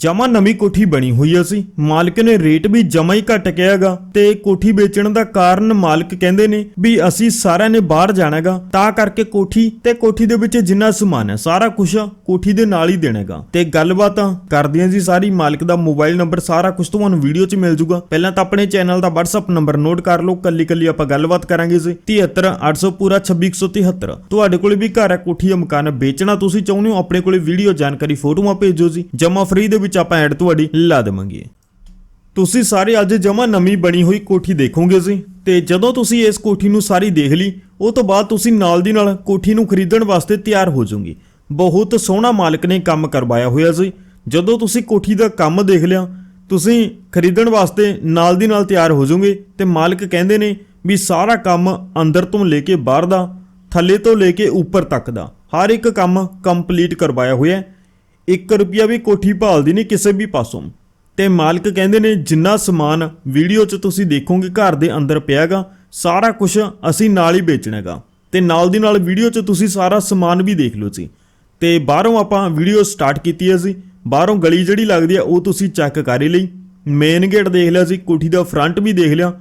ਜਮਾ ਨਵੀਂ ਕੋਠੀ ਬਣੀ ਹੋਈ ਆ ਸੀ। ਮਾਲਕ ਨੇ ਰੇਟ ਵੀ ਜਮਾ ਹੀ ਘੱਟ ਕਿਹਾਗਾ ਤੇ ਕੋਠੀ ਵੇਚਣ ਦਾ ਕਾਰਨ ਮਾਲਕ ਕਹਿੰਦੇ ਨੇ ਵੀ ਅਸੀਂ ਸਾਰਿਆਂ ਨੇ ਬਾਹਰ ਜਾਣਾਗਾ, ਤਾਂ ਕਰਕੇ ਕੋਠੀ ਤੇ ਕੋਠੀ ਦੇ ਵਿੱਚ ਜਿੰਨਾ ਸਮਾਨ ਹੈ ਸਾਰਾ ਕੁਝ ਕੋਠੀ ਦੇ ਨਾਲ ਹੀ ਦੇਣਾਗਾ। ਤੇ ਗੱਲਬਾਤ ਕਰਦੀਆਂ ਜੀ ਸਾਰੀ, ਮਾਲਕ ਦਾ ਮੋਬਾਈਲ ਨੰਬਰ ਸਾਰਾ ਕੁਝ ਤੁਹਾਨੂੰ ਵੀਡੀਓ 'ਚ ਮਿਲ ਜੂਗਾ। ਪਹਿਲਾਂ ਤਾਂ ਆਪਣੇ ਚੈਨਲ ਦਾ WhatsApp ਨੰਬਰ ਨੋਟ ਕਰ ਲਓ ਕੱਲੀ ਕੱਲੀ ਆਪਾਂ ਗੱਲਬਾਤ ਕਰਾਂਗੇ ਜੀ। 73800 ਪੂਰਾ 26173 ਤੁਹਾਡੇ ਕੋਲ ਵੀ ਘਰ ਹੈ ਕੋਠੀ ਜਾਂ ਮਕਾਨ ਵੇਚਣਾ ਤੁਸੀਂ ਚਾਹੁੰਦੇ ਹੋ, ਆਪਣੇ ਕੋਲੇ ਵੀਡੀਓ ਜਾਣਕਾਰੀ ਫੋਟੋਆਂ ਭੇਜੋ ਜੀ। ਜਮਾ ਫ੍ਰੀ ਦੇ ਵਿੱਚ ਆਪਾਂ ਐਡ ਤੁਹਾਡੀ ਲਾ ਦੇਵਾਂਗੇ। ਤੁਸੀਂ ਸਾਰੇ ਅੱਜ ਜਮਾ ਨਵੀਂ ਬਣੀ ਹੋਈ ਕੋਠੀ ਦੇਖੋਗੇ ਜੀ। ਤੇ ਜਦੋਂ ਤੁਸੀਂ ਇਸ ਕੋਠੀ ਨੂੰ ਸਾਰੀ ਦੇਖ ਲਈ, ਉਹ ਤੋਂ ਬਾਅਦ ਤੁਸੀਂ ਨਾਲ ਦੀ ਨਾਲ ਕੋਠੀ ਨੂੰ ਖਰੀਦਣ ਵਾਸਤੇ ਤਿਆਰ ਹੋ ਜਾਓਗੇ। ਬਹੁਤ ਸੋਹਣਾ ਮਾਲਕ ਨੇ ਕੰਮ ਕਰਵਾਇਆ ਹੋਇਆ ਸੀ ਜਦੋਂ ਤੁਸੀਂ ਕੋਠੀ ਦਾ ਕੰਮ ਦੇਖ ਲਿਆ, ਤੁਸੀਂ ਖਰੀਦਣ ਵਾਸਤੇ ਨਾਲ ਦੀ ਨਾਲ ਤਿਆਰ ਹੋ ਜਾਓਗੇ ਤੇ ਮਾਲਕ ਕਹਿੰਦੇ ਨੇ ਵੀ ਸਾਰਾ ਕੰਮ ਅੰਦਰ ਤੋਂ ਲੈ ਕੇ ਬਾਹਰ ਦਾ, ਥੱਲੇ ਤੋਂ ਲੈ ਕੇ ਉੱਪਰ ਤੱਕ ਦਾ। ਹਰ ਇੱਕ ਕੰਮ ਕੰਪਲੀਟ ਕਰਵਾਇਆ ਹੋਇਆ ਹੈ। 1 ਰੁਪਿਆ ਵੀ ਕੋਠੀ ਭਾਲਦੀ ਨਹੀਂ ਕਿਸੇ ਵੀ ਪਾਸੋਂ। ਤੇ ਮਾਲਕ ਕਹਿੰਦੇ ਨੇ, ਜਿੰਨਾ ਸਮਾਨ ਵੀਡੀਓ 'ਚ ਤੁਸੀਂ ਦੇਖੋਗੇ, ਘਰ ਦੇ ਅੰਦਰ ਪਿਆਗਾ, ਸਾਰਾ ਕੁਝ ਅਸੀਂ ਨਾਲ ਹੀ ਵੇਚਣਾਗਾ। ਤੇ ਨਾਲ ਦੀ ਨਾਲ ਵੀਡੀਓ 'ਚ ਤੁਸੀਂ ਸਾਰਾ ਸਮਾਨ ਵੀ ਦੇਖ ਲਓ ਜੀ। ਤੇ ਬਾਹਰੋਂ ਆਪਾਂ ਵੀਡੀਓ ਸਟਾਰਟ ਕੀਤੀ ਹੈ ਸੀ ਬਾਹਰੋਂ ਗਲੀ ਜਿਹੜੀ ਲੱਗਦੀ ਆ ਉਹ ਤੁਸੀਂ ਚੈੱਕ ਕਰ ਹੀ ਲਈ। ਮੇਨ ਗੇਟ ਦੇਖ ਲਿਆ ਸੀ ਕੋਠੀ ਦਾ ਫਰੰਟ ਵੀ ਦੇਖ ਲਿਆ।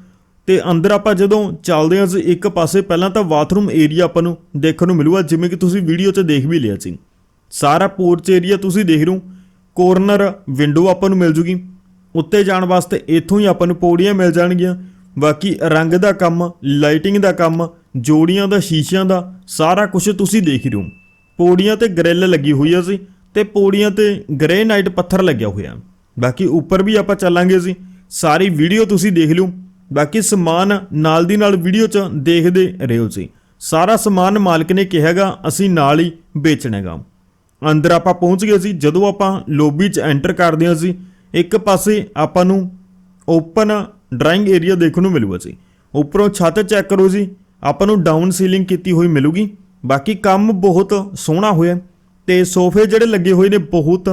ਤੇ ਅੰਦਰ ਆਪਾਂ ਜਦੋਂ ਚੱਲਦੇ ਹਾਂ ਸੀ ਇੱਕ ਪਾਸੇ ਪਹਿਲਾਂ ਤਾਂ ਬਾਥਰੂਮ ਏਰੀਆ ਆਪਾਂ ਨੂੰ ਦੇਖਣ ਨੂੰ ਮਿਲੂਗਾ, ਜਿਵੇਂ ਕਿ ਤੁਸੀਂ ਵੀਡੀਓ 'ਚ ਦੇਖ ਵੀ ਲਿਆ ਸੀ ਸਾਰਾ ਪੋਰਚ ਏਰੀਆ ਤੁਸੀਂ ਦੇਖ ਰਹੇ ਹੋ। ਕੋਰਨਰ ਵਿੰਡੋ ਆਪਾਂ ਨੂੰ ਮਿਲ ਜੂਗੀ। ਉੱਤੇ ਜਾਣ ਵਾਸਤੇ ਇੱਥੋਂ ਹੀ ਆਪਾਂ ਨੂੰ ਪੌੜੀਆਂ ਮਿਲ ਜਾਣਗੀਆਂ। ਬਾਕੀ ਰੰਗ ਦਾ ਕੰਮ ਲਾਈਟਿੰਗ ਦਾ ਕੰਮ, ਜੋੜੀਆਂ ਦਾ, ਸ਼ੀਸ਼ਿਆਂ ਦਾ, ਸਾਰਾ ਕੁਝ ਤੁਸੀਂ ਦੇਖ ਰਹੇ ਹੋ। ਪੌੜੀਆਂ ਤੇ ਗ੍ਰਿਲ ਲੱਗੀ ਹੋਈ ਆ ਸੀ ਤੇ ਪੌੜੀਆਂ ਤੇ ਗ੍ਰੇਨਾਈਟ ਪੱਥਰ ਲੱਗਿਆ ਹੋਇਆ। ਬਾਕੀ ਉੱਪਰ ਵੀ ਆਪਾਂ ਚੱਲਾਂਗੇ ਸੀ। ਸਾਰੀ ਵੀਡੀਓ ਤੁਸੀਂ ਦੇਖ ਲਿਓ। ਬਾਕੀ ਸਮਾਨ ਨਾਲ ਦੀ ਨਾਲ ਵੀਡੀਓ 'ਚ ਦੇਖਦੇ ਰਹੋ ਜੀ ਸਾਰਾ ਸਮਾਨ ਮਾਲਕ ਨੇ ਕਿਹਾਗਾ ਅਸੀਂ ਨਾਲ ਹੀ ਵੇਚਣਾਗਾ ਅੰਦਰ ਆਪਾਂ ਪਹੁੰਚ ਗਏ ਸੀ, ਜਦੋਂ ਆਪਾਂ ਲੋਬੀ 'ਚ ਐਂਟਰ ਕਰਦੇ ਹਾਂ ਸੀ, ਇੱਕ ਪਾਸੇ ਆਪਾਂ ਨੂੰ ਓਪਨ ਡਰਾਇੰਗ ਏਰੀਆ ਦੇਖਣ ਨੂੰ ਮਿਲੂਗਾ ਜੀ ਉੱਪਰੋਂ ਛੱਤ ਚੈੱਕ ਕਰੋ ਜੀ, ਆਪਾਂ ਨੂੰ ਡਾਊਨ ਸੀਲਿੰਗ ਕੀਤੀ ਹੋਈ ਮਿਲੂਗੀ। ਬਾਕੀ ਕੰਮ ਬਹੁਤ ਸੋਹਣਾ ਹੋਇਆ ਤੇ ਸੋਫੇ ਜਿਹੜੇ ਲੱਗੇ ਹੋਏ ਨੇ ਬਹੁਤ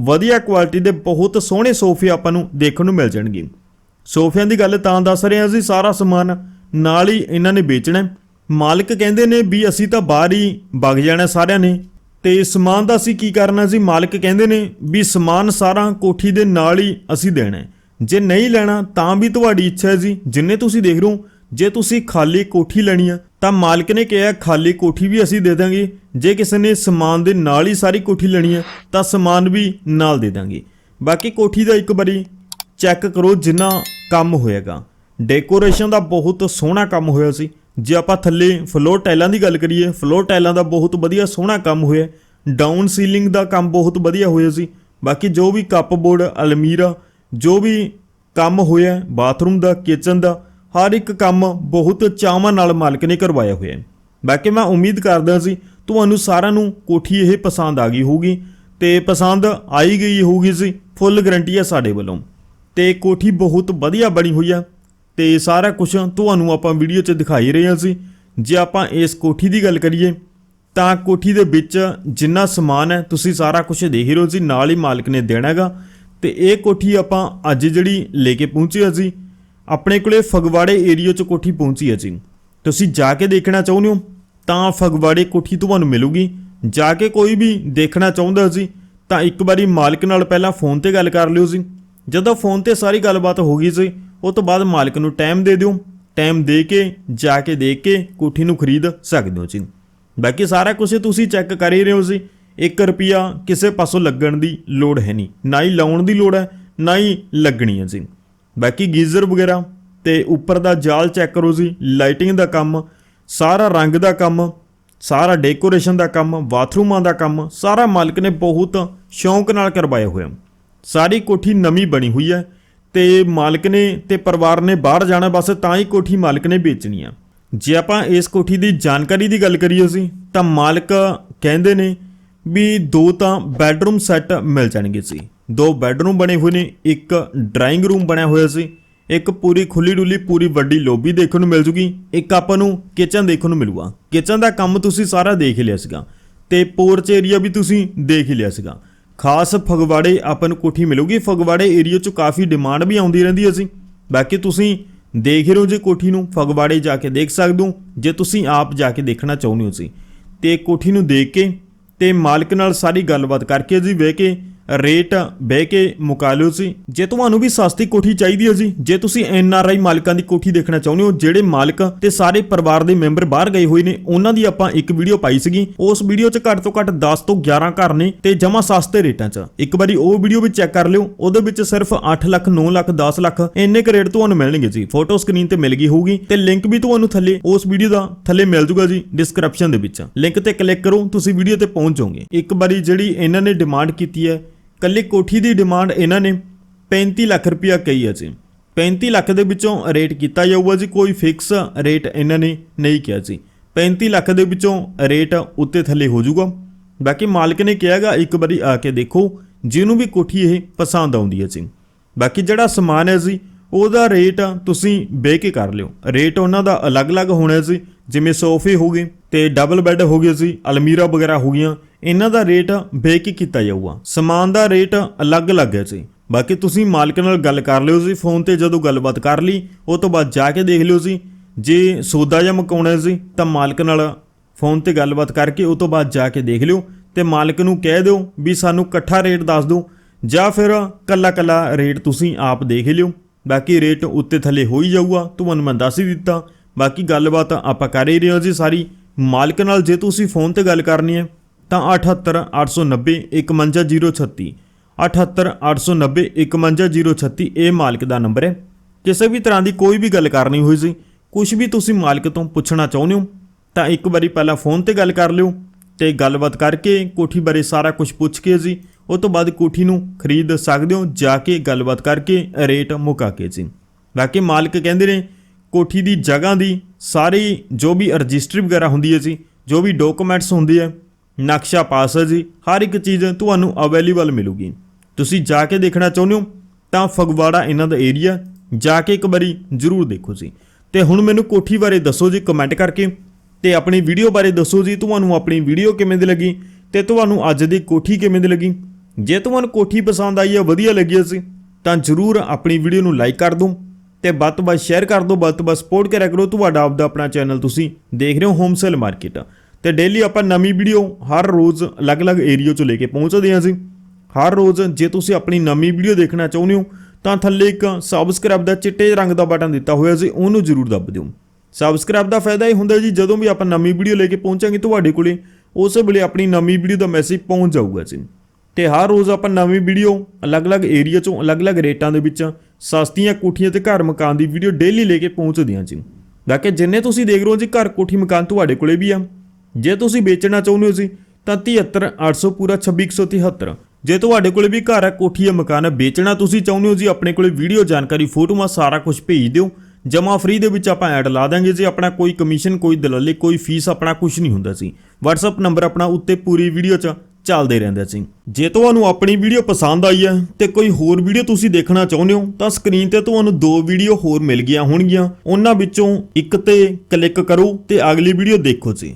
ਵਧੀਆ ਕੁਆਲਿਟੀ ਦੇ, ਬਹੁਤ ਸੋਹਣੇ ਸੋਫੇ ਆਪਾਂ ਨੂੰ ਦੇਖਣ ਨੂੰ ਮਿਲ ਜਾਣਗੇ। ਸੋਫਿਆਂ ਦੀ ਗੱਲ ਤਾਂ ਦੱਸ ਰਹੇ ਹਾਂ ਜੀ, ਸਾਰਾ ਸਮਾਨ ਨਾਲ ਹੀ ਇਹਨਾਂ ਨੇ ਵੇਚਣਾ। ਮਾਲਕ ਕਹਿੰਦੇ ਨੇ ਵੀ ਅਸੀਂ ਤਾਂ ਬਾਹਰ ਹੀ ਵਗ ਜਾਣਾ ਸਾਰਿਆਂ ਨੇ। ਤੇ ਸਮਾਨ ਦਾ ਅਸੀਂ ਕੀ ਕਰਨਾ ਸੀ ਮਾਲਕ ਕਹਿੰਦੇ ਨੇ ਵੀ ਸਮਾਨ ਸਾਰਾ ਕੋਠੀ ਦੇ ਨਾਲ ਹੀ ਅਸੀਂ ਦੇਣਾ ਜੇ ਨਹੀਂ ਲੈਣਾ ਤਾਂ ਵੀ ਤੁਹਾਡੀ ਇੱਛਾ ਹੈ ਜੀ। ਜਿੰਨੇ ਤੁਸੀਂ ਦੇਖ ਰਹੇ ਹੋ, ਜੇ ਤੁਸੀਂ ਖਾਲੀ ਕੋਠੀ ਲੈਣੀ ਆ, ਤਾਂ ਮਾਲਕ ਨੇ ਕਿਹਾ ਖਾਲੀ ਕੋਠੀ ਵੀ ਅਸੀਂ ਦੇ ਦਾਂਗੇ। ਜੇ ਕਿਸੇ ਨੇ ਸਮਾਨ ਦੇ ਨਾਲ ਹੀ ਸਾਰੀ ਕੋਠੀ ਲੈਣੀ ਹੈ ਤਾਂ ਸਮਾਨ ਵੀ ਨਾਲ ਦੇ ਦਾਂਗੇ। ਬਾਕੀ ਕੋਠੀ ਦਾ ਇੱਕ ਵਾਰੀ ਚੈੱਕ ਕਰੋ ਜਿੰਨਾ ਕੰਮ ਹੋਏਗਾ। ਡੈਕੋਰੇਸ਼ਨ ਦਾ ਬਹੁਤ ਸੋਹਣਾ ਕੰਮ ਹੋਇਆ ਸੀ। ਜੇ ਆਪਾਂ ਥੱਲੇ ਫਲੋਰ ਟਾਈਲਾਂ ਦੀ ਗੱਲ ਕਰੀਏ ਫਲੋਰ ਟਾਈਲਾਂ ਦਾ ਬਹੁਤ ਵਧੀਆ ਸੋਹਣਾ ਕੰਮ ਹੋਇਆ। ਡਾਊਨ ਸੀਲਿੰਗ ਦਾ ਕੰਮ ਬਹੁਤ ਵਧੀਆ ਹੋਇਆ ਸੀ। ਬਾਕੀ ਜੋ ਵੀ ਕੱਪਬੋਰਡ ਅਲਮੀਰਾ, ਜੋ ਵੀ ਕੰਮ ਹੋਇਆ ਬਾਥਰੂਮ ਦਾ ਕਿਚਨ ਦਾ, ਹਰ ਇੱਕ ਕੰਮ ਬਹੁਤ ਚਾਵਾਂ ਨਾਲ ਮਾਲਕ ਨੇ ਕਰਵਾਇਆ ਹੋਇਆ ਬਾਕੀ ਮੈਂ ਉਮੀਦ ਕਰਦਾ ਸੀ, ਤੁਹਾਨੂੰ ਸਾਰਿਆਂ ਨੂੰ ਕੋਠੀ ਇਹ ਪਸੰਦ ਆ ਗਈ ਹੋਊਗੀ ਤੇ ਪਸੰਦ ਆਈ ਗਈ ਹੋਊਗੀ ਸੀ ਫੁੱਲ ਗਰੰਟੀ ਹੈ ਸਾਡੇ ਵੱਲੋਂ। ਤੇ ਕੋਠੀ ਬਹੁਤ ਵਧੀਆ ਬਣੀ ਹੋਈ ਆ। ਤੇ ਸਾਰਾ ਕੁਝ ਤੁਹਾਨੂੰ ਆਪਾਂ ਵੀਡੀਓ 'ਚ ਦਿਖਾਈ ਰਹੇ ਹਾਂ ਸੀ ਜੇ ਆਪਾਂ ਇਸ ਕੋਠੀ ਦੀ ਗੱਲ ਕਰੀਏ, ਤਾਂ ਕੋਠੀ ਦੇ ਵਿੱਚ ਜਿੰਨਾ ਸਮਾਨ ਹੈ, ਤੁਸੀਂ ਸਾਰਾ ਕੁਝ ਦੇਖ ਰਹੇ ਹੋ ਜੀ, ਨਾਲ ਹੀ ਮਾਲਕ ਨੇ ਦੇਣਾ ਹੈਗਾ। ਤੇ ਇਹ ਕੋਠੀ ਆਪਾਂ ਅੱਜ ਜਿਹੜੀ ਲੈ ਕੇ ਪਹੁੰਚੇ ਹਾਂ ਜੀ, ਆਪਣੇ ਕੋਲੇ ਫਗਵਾੜੇ ਏਰੀਆ 'ਚ ਕੋਠੀ ਪਹੁੰਚੀ ਹੈ ਜੀ। ਤੁਸੀਂ ਜਾ ਕੇ ਦੇਖਣਾ ਚਾਹੁੰਦੇ ਹੋ, ਤਾਂ ਫਗਵਾੜੇ ਕੋਠੀ ਤੁਹਾਨੂੰ ਮਿਲੂਗੀ। ਜਾ ਕੇ ਕੋਈ ਵੀ ਦੇਖਣਾ ਚਾਹੁੰਦਾ ਸੀ ਤਾਂ ਇੱਕ ਵਾਰੀ ਮਾਲਕ ਨਾਲ ਪਹਿਲਾਂ ਫੋਨ ਤੇ ਗੱਲ ਕਰ ਲਿਓ ਜੀ। ਜਦੋਂ ਫੋਨ ਤੇ ਸਾਰੀ ਗੱਲਬਾਤ ਹੋ ਗਈ ਸੀ ਉਹ ਤੋਂ ਬਾਅਦ ਮਾਲਕ ਨੂੰ ਟਾਈਮ ਦੇ ਦਿਓ। ਟਾਈਮ ਦੇ ਕੇ, ਜਾ ਕੇ ਦੇਖ ਕੇ ਕੋਠੀ ਨੂੰ ਖਰੀਦ ਸਕਦੇ ਹੋ ਜੀ। ਬਾਕੀ ਸਾਰਾ ਕੁਝ ਤੁਸੀਂ ਚੈੱਕ ਕਰ ਹੀ ਰਹੇ ਹੋ ਜੀ। 1 ਰੁਪਿਆ ਕਿਸੇ ਪਾਸੋਂ ਲੱਗਣ ਦੀ ਲੋੜ ਹੈ ਨਹੀਂ। ਨਾ ਹੀ ਲਾਉਣ ਦੀ ਲੋੜ ਹੈ, ਨਾ ਹੀ ਲੱਗਣੀ ਹੈ ਜੀ। ਬਾਕੀ ਗੀਜ਼ਰ ਵਗੈਰਾ ਤੇ ਉੱਪਰ ਦਾ ਜਾਲ ਚੈੱਕ ਕਰੋ ਜੀ। ਲਾਈਟਿੰਗ ਦਾ ਕੰਮ, ਸਾਰਾ ਰੰਗ ਦਾ ਕੰਮ, ਸਾਰਾ ਡੈਕੋਰੇਸ਼ਨ ਦਾ ਕੰਮ ਬਾਥਰੂਮਾਂ ਦਾ ਕੰਮ, ਸਾਰਾ ਮਾਲਕ ਨੇ ਬਹੁਤ ਸ਼ੌਂਕ ਨਾਲ ਕਰਵਾਇਆ ਹੋਇਆ ਸਾਰੀ ਕੋਠੀ ਨਵੀਂ ਬਣੀ ਹੋਈ ਹੈ। ਤੇ ਮਾਲਕ ਨੇ ਤੇ ਪਰਿਵਾਰ ਨੇ ਬਾਹਰ ਜਾਣਾ, ਬਸ ਤਾਂ ਹੀ ਕੋਠੀ ਮਾਲਕ ਨੇ ਵੇਚਣੀ ਆ। ਜੇ ਆਪਾਂ ਇਸ ਕੋਠੀ ਦੀ ਜਾਣਕਾਰੀ ਦੀ ਗੱਲ ਕਰੀਏ ਅਸੀਂ, ਤਾਂ ਮਾਲਕ ਕਹਿੰਦੇ ਨੇ ਵੀ ਦੋ ਤਾਂ ਬੈੱਡਰੂਮ ਸੈੱਟ ਮਿਲ ਜਾਣਗੇ ਸੀ। ਦੋ ਬੈੱਡਰੂਮ ਬਣੇ ਹੋਏ ਨੇ, ਇੱਕ ਡਰਾਇੰਗ ਰੂਮ ਬਣਿਆ ਹੋਇਆ ਸੀ, ਇੱਕ ਪੂਰੀ ਖੁੱਲੀ ਡੁੱਲੀ, ਪੂਰੀ ਵੱਡੀ ਲੋਬੀ ਦੇਖਣ ਨੂੰ ਮਿਲ ਜੂਗੀ, ਇੱਕ ਆਪਾਂ ਨੂੰ ਕਿਚਨ ਦੇਖਣ ਨੂੰ ਮਿਲੂਗਾ। ਕਿਚਨ ਦਾ ਕੰਮ ਤੁਸੀਂ ਸਾਰਾ ਦੇਖ ਹੀ ਲਿਆ ਸੀਗਾ ਤੇ ਪੋਰਚ ਏਰੀਆ ਵੀ ਤੁਸੀਂ ਦੇਖ ਹੀ ਲਿਆ ਸੀਗਾ। ਖਾਸ ਫਗਵਾੜੇ ਆਪਾਂ ਨੂੰ ਕੋਠੀ ਮਿਲੂਗੀ। ਫਗਵਾੜੇ ਏਰੀਆ 'ਚ ਕਾਫੀ ਡਿਮਾਂਡ ਵੀ ਆਉਂਦੀ ਰਹਿੰਦੀ ਹੈ ਜੀ। ਬਾਕੀ ਤੁਸੀਂ ਦੇਖ ਰਹੇ ਹੋ ਜੇ ਕੋਠੀ ਨੂੰ, ਫਗਵਾੜੇ ਜਾ ਕੇ ਦੇਖ ਸਕਦੇ ਹੋ, ਜੇ ਤੁਸੀਂ ਆਪ ਜਾ ਕੇ ਦੇਖਣਾ ਚਾਹੁੰਦੇ ਹੋ ਸੀ ਤੇ ਕੋਠੀ ਨੂੰ ਦੇਖ ਕੇ ਤੇ ਮਾਲਕ ਨਾਲ ਸਾਰੀ ਗੱਲਬਾਤ ਕਰਕੇ ਜੀ, ਵੇਖ ਕੇ ਰੇਟ ਬਹਿ ਕੇ ਮੁਕਾ ਲਿਓ ਸੀ। ਜੇ ਤੁਹਾਨੂੰ ਵੀ ਸਸਤੀ ਕੋਠੀ ਚਾਹੀਦੀ ਹੈ ਜੀ, ਜੇ ਤੁਸੀਂ ਐਨ ਆਰ ਆਈ ਮਾਲਕਾਂ ਦੀ ਕੋਠੀ ਦੇਖਣਾ ਚਾਹੁੰਦੇ ਹੋ, ਜਿਹੜੇ ਮਾਲਕ ਤੇ ਸਾਰੇ ਪਰਿਵਾਰ ਦੇ ਮੈਂਬਰ ਬਾਹਰ ਗਏ ਹੋਏ ਨੇ, ਉਹਨਾਂ ਦੀ ਆਪਾਂ ਇੱਕ ਵੀਡੀਓ ਪਾਈ ਸੀਗੀ। ਉਸ ਵੀਡੀਓ 'ਚ ਘੱਟ ਤੋਂ ਘੱਟ 10 ਤੋਂ 11 ਘਰ ਨੇ ਤੇ ਜਮਾ ਸਸਤੇ ਰੇਟਾਂ 'ਚ। ਇੱਕ ਵਾਰੀ ਉਹ ਵੀਡੀਓ ਵੀ ਚੈੱਕ ਕਰ ਲਿਓ, ਉਹਦੇ ਵਿੱਚ ਸਿਰਫ 8 ਲੱਖ 9 ਲੱਖ 10 ਲੱਖ ਇੰਨੇ ਕੁ ਰੇਟ ਤੁਹਾਨੂੰ ਮਿਲਣਗੇ ਜੀ। ਫੋਟੋ ਸਕਰੀਨ ਤੇ ਮਿਲ ਗਈ ਹੋਊਗੀ ਤੇ ਲਿੰਕ ਵੀ ਤੁਹਾਨੂੰ ਥੱਲੇ, ਉਸ ਵੀਡੀਓ ਦਾ ਥੱਲੇ ਮਿਲ ਜੂਗਾ ਜੀ, ਡਿਸਕ੍ਰਿਪਸ਼ਨ ਦੇ ਵਿੱਚ। ਲਿੰਕ ਤੇ ਕਲਿੱਕ ਕਰੋ, ਤੁਸੀਂ ਵੀਡੀਓ ਤੇ ਪਹੁੰਚ ਜਾਓਗੇ। ਇੱਕ ਵਾਰੀ ਜਿਹੜੀ ਇਹਨਾਂ ਨੇ ਡਿਮਾਂਡ ਕੀਤੀ ਹੈ ਕੱਲੀ ਕੋਠੀ ਦੀ ਡਿਮਾਂਡ ਇਹਨਾਂ ਨੇ 35 ਲੱਖ ਰੁਪਇਆ ਕਹੀ ਹੈ ਜੀ। 35 ਲੱਖ ਦੇ ਵਿੱਚੋਂ ਰੇਟ ਕੀਤਾ ਜਾਊਗਾ ਜੀ, ਕੋਈ ਫਿਕਸ ਰੇਟ ਇਹਨਾਂ ਨੇ ਨਹੀਂ ਕਿਹਾ ਜੀ। 35 ਲੱਖ ਦੇ ਵਿੱਚੋਂ ਰੇਟ ਉੱਤੇ ਥੱਲੇ ਹੋ ਜਾਊਗਾ। ਬਾਕੀ ਮਾਲਕ ਨੇ ਕਿਹਾਗਾ, ਇੱਕ ਵਾਰੀ ਆ ਕੇ ਦੇਖੋ, ਜਿਹਨੂੰ ਵੀ ਕੋਠੀ ਇਹ ਪਸੰਦ ਆਉਂਦੀ ਹੈ ਜੀ। ਬਾਕੀ ਜਿਹੜਾ ਸਮਾਨ ਹੈ ਜੀ, ਉਹਦਾ ਰੇਟ ਤੁਸੀਂ ਬਹਿ ਕੇ ਕਰ ਲਿਓ। ਰੇਟ ਉਹਨਾਂ ਦਾ ਅਲੱਗ-ਅਲੱਗ ਹੋਣਾ ਸੀ ਜਿਵੇਂ ਸੋਫੇ ਹੋ ਗਏ ਤੇ ਡਬਲ ਬੈੱਡ ਹੋ ਗਏ ਸੀ ਅਲਮੀਰਾ ਵਗੈਰਾ ਹੋ ਗਈਆਂ ਇਹਨਾਂ ਦਾ ਰੇਟ ਬੇਕ ਕੀਤਾ ਜਾਊਗਾ। ਸਮਾਨ ਦਾ ਰੇਟ ਅਲੱਗ-ਅਲੱਗ ਹੈ ਜੀ ਬਾਕੀ ਤੁਸੀਂ ਮਾਲਕ ਨਾਲ ਗੱਲ ਕਰ ਲਿਓ ਜੀ, ਫੋਨ ਤੇ ਜਦੋਂ ਗੱਲਬਾਤ ਕਰ ਲਈ, ਉਹ ਤੋਂ ਬਾਅਦ ਜਾ ਕੇ ਦੇਖ ਲਿਓ ਜੀ। ਜੇ ਸੌਦਾ ਜਾਂ ਮਕਾਉਣਾ ਸੀ, ਤਾਂ ਮਾਲਕ ਨਾਲ ਫੋਨ ਤੇ ਗੱਲਬਾਤ ਕਰਕੇ ਉਹ ਤੋਂ ਬਾਅਦ ਜਾ ਕੇ ਦੇਖ ਲਿਓ ਤੇ ਮਾਲਕ ਨੂੰ ਕਹਿ ਦਿਓ ਵੀ ਸਾਨੂੰ ਇਕੱਠਾ ਰੇਟ ਦੱਸ ਦਿਓ ਜਾਂ ਫਿਰ ਕੱਲਾ ਕੱਲਾ ਰੇਟ ਤੁਸੀਂ ਆਪ ਦੇਖ ਲਿਓ। ਬਾਕੀ ਰੇਟ ਉੱਤੇ ਥੱਲੇ ਹੋ ਹੀ ਜਾਊਗਾ, ਤੁਹਾਨੂੰ ਮੈਂ ਦੱਸ ਹੀ ਦਿੱਤਾ। ਬਾਕੀ ਗੱਲਬਾਤ ਆਪਾਂ ਕਰ ਹੀ ਰਹੇ ਹਾਂ ਜੀ ਸਾਰੀ। ਮਾਲਕ ਨਾਲ ਜੇ ਤੁਸੀਂ ਫੋਨ ਤੇ ਗੱਲ ਕਰਨੀ ਹੈ ਤਾਂ 78 890 51036 78 890 51036 ਇਹ ਮਾਲਕ ਦਾ ਨੰਬਰ ਹੈ। ਕਿਸੇ ਵੀ ਤਰ੍ਹਾਂ ਦੀ ਕੋਈ ਵੀ ਗੱਲ ਕਰਨੀ ਹੋਈ ਸੀ ਕੁਝ ਵੀ ਤੁਸੀਂ ਮਾਲਕ ਤੋਂ ਪੁੱਛਣਾ ਚਾਹੁੰਦੇ ਹੋ, ਤਾਂ ਇੱਕ ਵਾਰੀ ਪਹਿਲਾਂ ਫੋਨ ਤੇ ਗੱਲ ਕਰ ਲਿਓ ਤੇ ਗੱਲਬਾਤ ਕਰਕੇ ਕੋਠੀ ਬਾਰੇ ਸਾਰਾ ਕੁਝ ਪੁੱਛ ਕੇ ਜੀ, ਉਹ ਤੋਂ ਬਾਅਦ ਕੋਠੀ ਨੂੰ ਖਰੀਦ ਸਕਦੇ ਹੋ, ਜਾ ਕੇ ਗੱਲਬਾਤ ਕਰਕੇ ਰੇਟ ਮੁਕਾ ਕੇ ਜੀ। ਬਾਕੀ ਮਾਲਕ ਕਹਿੰਦੇ ਨੇ, ਕੋਠੀ ਦੀ ਜਗ੍ਹਾ ਦੀ ਸਾਰੀ ਜੋ ਵੀ ਰਜਿਸਟਰੀ ਵਗੈਰਾ ਹੁੰਦੀ ਹੈ ਜੀ, ਜੋ ਵੀ ਡਾਕੂਮੈਂਟਸ ਹੁੰਦੇ ਆ ਨਕਸ਼ਾ ਪਾਸ ਹੈ ਜੀ। ਹਰ ਇੱਕ ਚੀਜ਼ ਤੁਹਾਨੂੰ ਅਵੇਲੇਬਲ ਮਿਲੂਗੀ। ਤੁਸੀਂ ਜਾ ਕੇ ਦੇਖਣਾ ਚਾਹੁੰਦੇ ਹੋ ਤਾਂ ਫਗਵਾੜਾ ਇਹਨਾਂ ਦਾ ਏਰੀਆ ਜਾ ਕੇ ਇੱਕ ਵਾਰੀ ਜ਼ਰੂਰ ਦੇਖੋ ਜੀ। ਤੇ ਹੁਣ ਮੈਨੂੰ ਕੋਠੀ ਬਾਰੇ ਦੱਸੋ ਜੀ ਕਮੈਂਟ ਕਰਕੇ। ਤੇ ਆਪਣੀ ਵੀਡੀਓ ਬਾਰੇ ਦੱਸੋ ਜੀ, ਤੁਹਾਨੂੰ ਆਪਣੀ ਵੀਡੀਓ ਕਿਵੇਂ ਦੀ ਲੱਗੀ? ਤੇ ਤੁਹਾਨੂੰ ਅੱਜ ਦੀ ਕੋਠੀ ਕਿਵੇਂ ਦੀ ਲੱਗੀ? ਜੇ ਤੁਹਾਨੂੰ ਕੋਠੀ ਪਸੰਦ ਆਈ ਹੈ, ਵਧੀਆ ਲੱਗੀ ਸੀ ਤਾਂ ਜਰੂਰ ਆਪਣੀ ਵੀਡੀਓ ਨੂੰ ਲਾਈਕ ਕਰ ਦਿਓ। ਤੇ ਵੱਧ ਤੋਂ ਵੱਧ ਸ਼ੇਅਰ ਕਰ ਦਿਓ, ਵੱਧ ਤੋਂ ਵੱਧ ਸਪੋਰਟ ਕਰਿਆ ਕਰੋ। ਤੁਹਾਡਾ ਆਪਦਾ ਆਪਣਾ ਚੈਨਲ ਤੁਸੀਂ ਦੇਖ ਰਹੇ ਹੋ ਹੋਮ ਸੇਲ ਮਾਰਕੀਟ ਤੇ ਡੇਲੀ ਆਪਾਂ ਨਵੀਂ ਵੀਡੀਓ ਹਰ ਰੋਜ਼ ਅਲੱਗ-ਅਲੱਗ ਏਰੀਆ ਚੋਂ ਲੈ ਕੇ ਪਹੁੰਚਦੇ ਹਾਂ ਅਸੀਂ ਹਰ ਰੋਜ਼ ਜੇ ਤੁਸੀਂ ਆਪਣੀ ਨਵੀਂ ਵੀਡੀਓ ਦੇਖਣਾ ਚਾਹੁੰਦੇ ਹੋ, ਤਾਂ ਥੱਲੇ ਇੱਕ ਸਬਸਕ੍ਰਾਈਬ ਦਾ ਚਿੱਟੇ ਰੰਗ ਦਾ ਬਟਨ ਦਿੱਤਾ ਹੋਇਆ ਸੀ ਉਹਨੂੰ ਜ਼ਰੂਰ ਦੱਬ ਦਿਓ। ਸਬਸਕ੍ਰਾਈਬ ਦਾ ਫਾਇਦਾ ਇਹ ਹੁੰਦਾ ਜੀ, ਜਦੋਂ ਵੀ ਆਪਾਂ ਨਵੀਂ ਵੀਡੀਓ ਲੈ ਕੇ ਪਹੁੰਚਾਂਗੇ ਤੁਹਾਡੇ ਕੋਲੇ, ਉਸੇ ਵੇਲੇ ਆਪਣੀ ਨਵੀਂ ਵੀਡੀਓ ਦਾ ਮੈਸੇਜ ਪਹੁੰਚ ਜਾਊਗਾ ਜੀ। ਤੇ ਹਰ ਰੋਜ਼ ਆਪਾਂ ਨਵੀਂ ਵੀਡੀਓ ਅਲੱਗ-ਅਲੱਗ ਏਰੀਆ ਚੋਂ ਅਲੱਗ-ਅਲੱਗ ਰੇਟਾਂ ਦੇ ਵਿੱਚ ਸਸਤੀਆਂ, ਕੋਠੀਆਂ ਤੇ ਘਰ ਮਕਾਨ ਦੀ ਵੀਡੀਓ ਡੇਲੀ ਲੈ ਕੇ ਪਹੁੰਚਦੇ ਹਾਂ ਜੀ। ਬਾਕੀ ਜਿੰਨੇ ਤੁਸੀਂ ਦੇਖ ਰਹੇ ਹੋ ਜੀ, ਘਰ ਕੋਠੀ ਮਕਾਨ ਤੁਹਾਡੇ ਕੋਲੇ ਵੀ ਆ। ਜੇ ਤੁਸੀਂ ਵੇਚਣਾ ਚਾਹੁੰਦੇ ਹੋ ਜੀ, ਤਾਂ 73 800 ਪੂਰਾ 26173 ਜੇ ਤੁਹਾਡੇ ਕੋਲੇ ਵੀ ਘਰ ਹੈ, ਕੋਠੀ ਹੈ, ਮਕਾਨ ਹੈ, ਵੇਚਣਾ ਤੁਸੀਂ ਚਾਹੁੰਦੇ ਹੋ ਜੀ, ਆਪਣੇ ਕੋਲੇ ਵੀਡੀਓ, ਜਾਣਕਾਰੀ, ਫੋਟੋਆਂ, ਸਾਰਾ ਕੁਝ ਭੇਜ ਦਿਓ। ਜਮਾ ਫ੍ਰੀ ਦੇ ਵਿੱਚ ਆਪਾਂ ਐਡ ਲਾ ਦਾਂਗੇ ਜੀ, ਆਪਣਾ ਕੋਈ ਕਮਿਸ਼ਨ ਕੋਈ ਦਲਾਲੀ, ਕੋਈ ਫੀਸ ਆਪਣਾ ਕੁਝ ਨਹੀਂ ਹੁੰਦਾ ਸੀ WhatsApp ਨੰਬਰ ਆਪਣਾ ਉੱਤੇ ਪੂਰੀ ਵੀਡੀਓ 'ਚ ਚੱਲਦੇ ਰਹਿੰਦੇ ਸੀ ਜੇ ਤੁਹਾਨੂੰ ਆਪਣੀ ਵੀਡੀਓ ਪਸੰਦ ਆਈ ਹੈ ਤੇ ਕੋਈ ਹੋਰ ਵੀਡੀਓ ਤੁਸੀਂ ਦੇਖਣਾ ਚਾਹੁੰਦੇ ਹੋ, ਤਾਂ ਸਕਰੀਨ ਤੇ ਤੁਹਾਨੂੰ ਦੋ ਵੀਡੀਓ ਹੋਰ ਮਿਲ ਗਈਆਂ ਹੋਣਗੀਆਂ। ਉਹਨਾਂ ਵਿੱਚੋਂ ਇੱਕ ਤੇ ਕਲਿੱਕ ਕਰੋ ਤੇ ਅਗਲੀ ਵੀਡੀਓ ਦੇਖੋ ਜੀ।